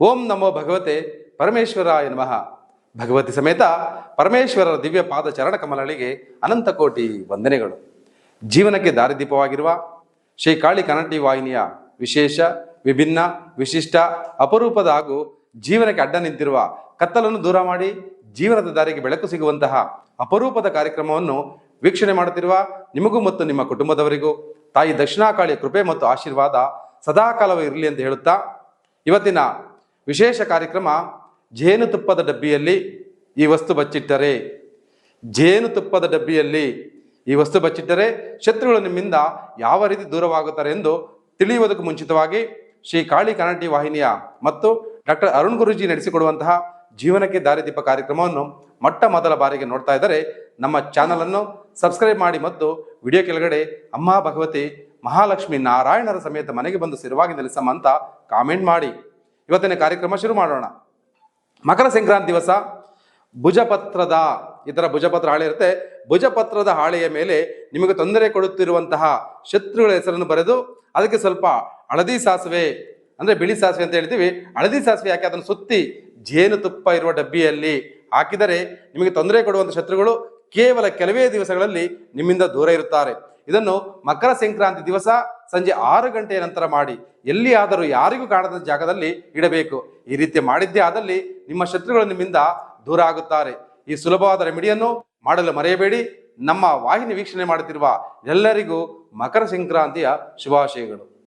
ಓಂ ನಮೋ ಭಗವತೆ ಪರಮೇಶ್ವರಾಯ ನಮಃ. ಭಗವತಿ ಸಮೇತ ಪರಮೇಶ್ವರರ ದಿವ್ಯ ಪಾದ ಚರಣ ಕಮಲಗಳಿಗೆ ಅನಂತ ಕೋಟಿ ವಂದನೆಗಳು. ಜೀವನಕ್ಕೆ ದಾರಿದೀಪವಾಗಿರುವ ಶ್ರೀ ಕಾಳಿ ಕನ್ನಡಿ ವಾಹಿನಿಯ ವಿಶೇಷ, ವಿಭಿನ್ನ, ವಿಶಿಷ್ಟ, ಅಪರೂಪದ ಹಾಗೂ ಜೀವನಕ್ಕೆ ಅಡ್ಡ ನಿಂತಿರುವ ಕತ್ತಲನ್ನು ದೂರ ಮಾಡಿ ಜೀವನದ ದಾರಿಗೆ ಬೆಳಕು ಸಿಗುವಂತಹ ಅಪರೂಪದ ಕಾರ್ಯಕ್ರಮವನ್ನು ವೀಕ್ಷಣೆ ಮಾಡುತ್ತಿರುವ ನಿಮಗೂ ಮತ್ತು ನಿಮ್ಮ ಕುಟುಂಬದವರಿಗೂ ತಾಯಿ ದಕ್ಷಿಣಾಕಾಳಿಯ ಕೃಪೆ ಮತ್ತು ಆಶೀರ್ವಾದ ಸದಾಕಾಲವೂ ಇರಲಿ ಅಂತ ಹೇಳುತ್ತಾ, ಇವತ್ತಿನ ವಿಶೇಷ ಕಾರ್ಯಕ್ರಮ ಜೇನುತುಪ್ಪದ ಡಬ್ಬಿಯಲ್ಲಿ ಈ ವಸ್ತು ಬಚ್ಚಿಟ್ಟರೆ. ಜೇನುತುಪ್ಪದ ಡಬ್ಬಿಯಲ್ಲಿ ಈ ವಸ್ತು ಬಚ್ಚಿಟ್ಟರೆ ಶತ್ರುಗಳು ನಿಮ್ಮಿಂದ ಯಾವ ರೀತಿ ದೂರವಾಗುತ್ತಾರೆ ಎಂದು ತಿಳಿಯುವುದಕ್ಕೂ ಮುಂಚಿತವಾಗಿ ಶ್ರೀ ಕಾಳಿ ಕನ್ನಡಿ ವಾಹಿನಿಯ ಮತ್ತು ಡಾಕ್ಟರ್ ಅರುಣ್ ಗುರುಜಿ ನಡೆಸಿಕೊಡುವಂತಹ ಜೀವನಕ್ಕೆ ದಾರಿದೀಪ ಕಾರ್ಯಕ್ರಮವನ್ನು ಮೊಟ್ಟ ಮೊದಲ ಬಾರಿಗೆ ನೋಡ್ತಾ ಇದ್ದರೆ ನಮ್ಮ ಚಾನಲನ್ನು ಸಬ್ಸ್ಕ್ರೈಬ್ ಮಾಡಿ ಮತ್ತು ವಿಡಿಯೋ ಕೆಳಗಡೆ ಅಮ್ಮ ಭಗವತಿ ಮಹಾಲಕ್ಷ್ಮಿ ನಾರಾಯಣರ ಸಮೇತ ಮನೆಗೆ ಬಂದು ಸ್ಥಿರವಾಗಿ ನೆಲೆಸಮ್ಮ ಅಂತ ಕಾಮೆಂಟ್ ಮಾಡಿ. ಇವತ್ತಿನ ಕಾರ್ಯಕ್ರಮ ಶುರು ಮಾಡೋಣ. ಮಕರ ಸಂಕ್ರಾಂತಿ ದಿವಸ ಭುಜಪತ್ರದ ಥರ ಭುಜಪತ್ರ ಹಾಳೆ ಇರುತ್ತೆ. ಭುಜಪತ್ರದ ಹಾಳೆಯ ಮೇಲೆ ನಿಮಗೆ ತೊಂದರೆ ಕೊಡುತ್ತಿರುವಂತಹ ಶತ್ರುಗಳ ಹೆಸರನ್ನು ಬರೆದು ಅದಕ್ಕೆ ಸ್ವಲ್ಪ ಹಳದಿ ಸಾಸಿವೆ, ಅಂದರೆ ಬಿಳಿ ಸಾಸಿವೆ ಅಂತ ಹೇಳ್ತೀವಿ. ಹಳದಿ ಸಾಸಿವೆ ಹಾಕಿ ಅದನ್ನು ಸುತ್ತಿ ಜೇನುತುಪ್ಪ ಇರುವ ಡಬ್ಬಿಯಲ್ಲಿ ಹಾಕಿದರೆ ನಿಮಗೆ ತೊಂದರೆ ಕೊಡುವಂಥ ಶತ್ರುಗಳು ಕೇವಲ ಕೆಲವೇ ದಿವಸಗಳಲ್ಲಿ ನಿಮ್ಮಿಂದ ದೂರ ಇರುತ್ತಾರೆ. ಇದನ್ನು ಮಕರ ಸಂಕ್ರಾಂತಿ ದಿವಸ ಸಂಜೆ ಆರು ಗಂಟೆಯ ನಂತರ ಮಾಡಿ ಎಲ್ಲಿ ಆದರೂ ಯಾರಿಗೂ ಕಾಣದ ಜಾಗದಲ್ಲಿ ಇಡಬೇಕು. ಈ ರೀತಿ ಮಾಡಿದ್ದೇ ಆದಲ್ಲಿ ನಿಮ್ಮ ಶತ್ರುಗಳು ನಿಮ್ಮಿಂದ ದೂರ ಆಗುತ್ತಾರೆ. ಈ ಸುಲಭವಾದ ರೆಮಿಡಿಯನ್ನು ಮಾಡಲು ಮರೆಯಬೇಡಿ. ನಮ್ಮ ವಾಹಿನಿ ವೀಕ್ಷಣೆ ಮಾಡುತ್ತಿರುವ ಎಲ್ಲರಿಗೂ ಮಕರ ಸಂಕ್ರಾಂತಿಯ ಶುಭಾಶಯಗಳು.